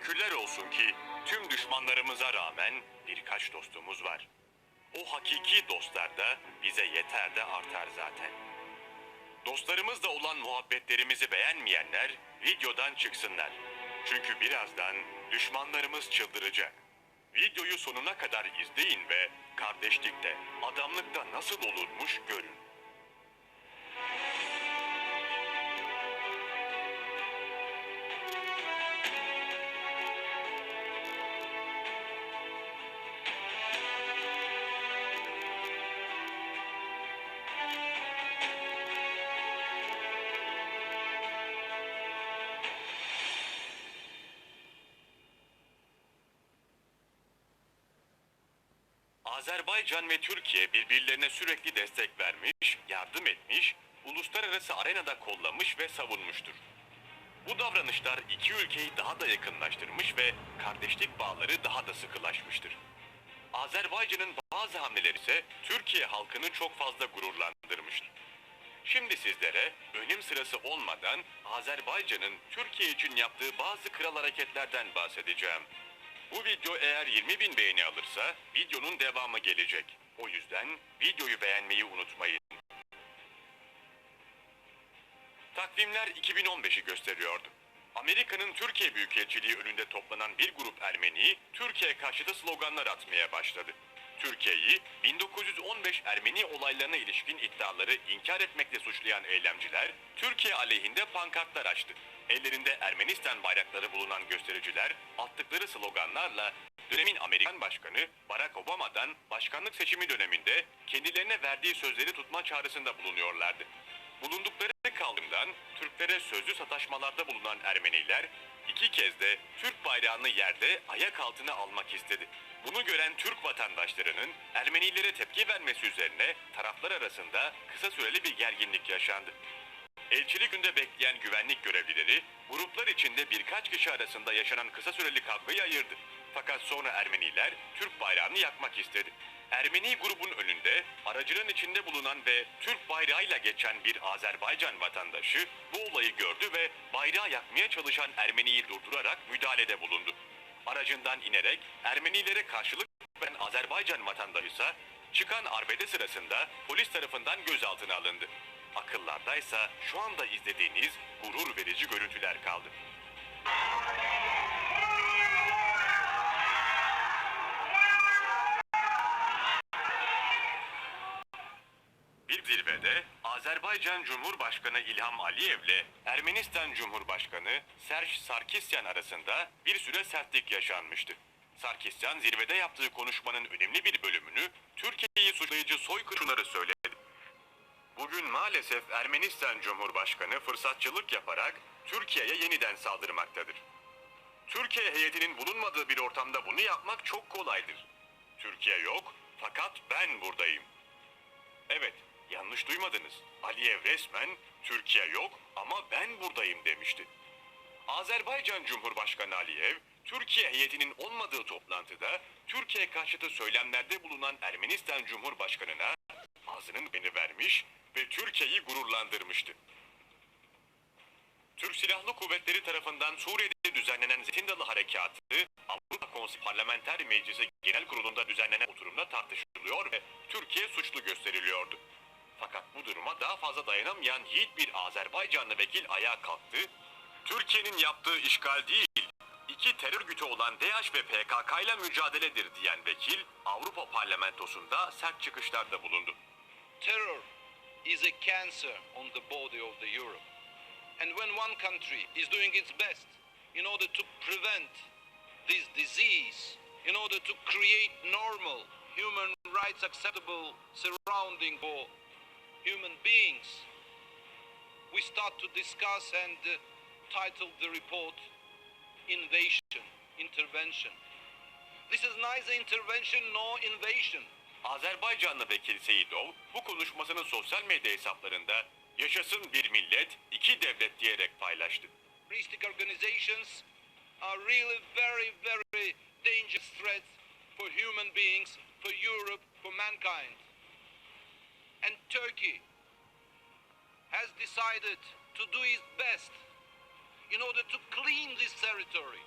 Şükürler olsun ki tüm düşmanlarımıza rağmen birkaç dostumuz var. O hakiki dostlar da bize yeter de artar zaten. Dostlarımızla olan muhabbetlerimizi beğenmeyenler videodan çıksınlar. Çünkü birazdan düşmanlarımız çıldıracak. Videoyu sonuna kadar izleyin ve kardeşlikte, adamlıkta nasıl olurmuş görün. Azerbaycan ve Türkiye birbirlerine sürekli destek vermiş, yardım etmiş, uluslararası arenada kollamış ve savunmuştur. Bu davranışlar iki ülkeyi daha da yakınlaştırmış ve kardeşlik bağları daha da sıkılaşmıştır. Azerbaycan'ın bazı hamleleri ise Türkiye halkını çok fazla gururlandırmıştır. Şimdi sizlere önem sırası olmadan Azerbaycan'ın Türkiye için yaptığı bazı kral hareketlerden bahsedeceğim. Bu video eğer 20 bin beğeni alırsa videonun devamı gelecek. O yüzden videoyu beğenmeyi unutmayın. Takvimler 2015'i gösteriyordu. Amerika'nın Türkiye Büyükelçiliği önünde toplanan bir grup Ermeni, Türkiye karşıtı sloganlar atmaya başladı. Türkiye'yi 1915 Ermeni olaylarına ilişkin iddiaları inkar etmekle suçlayan eylemciler, Türkiye aleyhinde pankartlar açtı. Ellerinde Ermenistan bayrakları bulunan göstericiler, attıkları sloganlarla dönemin Amerikan Başkanı Barack Obama'dan başkanlık seçimi döneminde kendilerine verdiği sözleri tutma çağrısında bulunuyorlardı. Bulundukları kaldımdan Türklere sözlü sataşmalarda bulunan Ermeniler iki kez de Türk bayrağını yerde ayak altına almak istedi. Bunu gören Türk vatandaşlarının Ermenilere tepki vermesi üzerine taraflar arasında kısa süreli bir gerginlik yaşandı. Elçilik önünde bekleyen güvenlik görevlileri gruplar içinde birkaç kişi arasında yaşanan kısa süreli kavgayı ayırdı. Fakat sonra Ermeniler Türk bayrağını yakmak istedi. Ermeni grubun önünde aracının içinde bulunan ve Türk bayrağıyla geçen bir Azerbaycan vatandaşı bu olayı gördü ve bayrağı yakmaya çalışan Ermeniyi durdurarak müdahalede bulundu. Aracından inerek Ermenilere karşılık veren Azerbaycan vatandaşı ise çıkan arbede sırasında polis tarafından gözaltına alındı. Akıllardaysa şu anda izlediğiniz gurur verici görüntüler kaldı. Bir zirvede Azerbaycan Cumhurbaşkanı İlham Aliyev'le Ermenistan Cumhurbaşkanı Serj Sarkisyan arasında bir süre sertlik yaşanmıştı. Sarkisyan zirvede yaptığı konuşmanın önemli bir bölümünü Türkiye'yi suçlayıcı soykırımları söyledi. Bugün maalesef Ermenistan Cumhurbaşkanı fırsatçılık yaparak Türkiye'ye yeniden saldırmaktadır. Türkiye heyetinin bulunmadığı bir ortamda bunu yapmak çok kolaydır. Türkiye yok fakat ben buradayım. Evet, yanlış duymadınız. Aliyev resmen Türkiye yok ama ben buradayım demişti. Azerbaycan Cumhurbaşkanı Aliyev, Türkiye heyetinin olmadığı toplantıda Türkiye karşıtı söylemlerde bulunan Ermenistan Cumhurbaşkanı'na ağzının beni vermiş ve Türkiye'yi gururlandırmıştı. Türk Silahlı Kuvvetleri tarafından Suriye'de düzenlenen Zeytin Dalı Harekatı, Avrupa Konseyi Parlamenter Meclisi Genel Kurulu'nda düzenlenen oturumda tartışılıyor ve Türkiye suçlu gösteriliyordu. Fakat bu duruma daha fazla dayanamayan yiğit bir Azerbaycanlı vekil ayağa kalktı. Türkiye'nin yaptığı işgal değil, iki terör örgütü olan DH ve PKK ile mücadeledir diyen vekil Avrupa Parlamentosu'nda sert çıkışlarda bulundu. Terror is a cancer on the body of the Europe. And when one country is doing its best in order to prevent this disease, in order to create normal, human rights acceptable surrounding for human beings, we start to discuss and uh, title the report Invasion, Intervention. This is neither intervention nor invasion. Azerbaycanlı vekil Seyidov bu konuşmasını sosyal medya hesaplarında yaşasın bir millet, iki devlet diyerek paylaştı. terroristic organizations are really very, very dangerous threats for human beings, for Europe, for mankind. And Turkey has decided to do its best in order to clean this territory,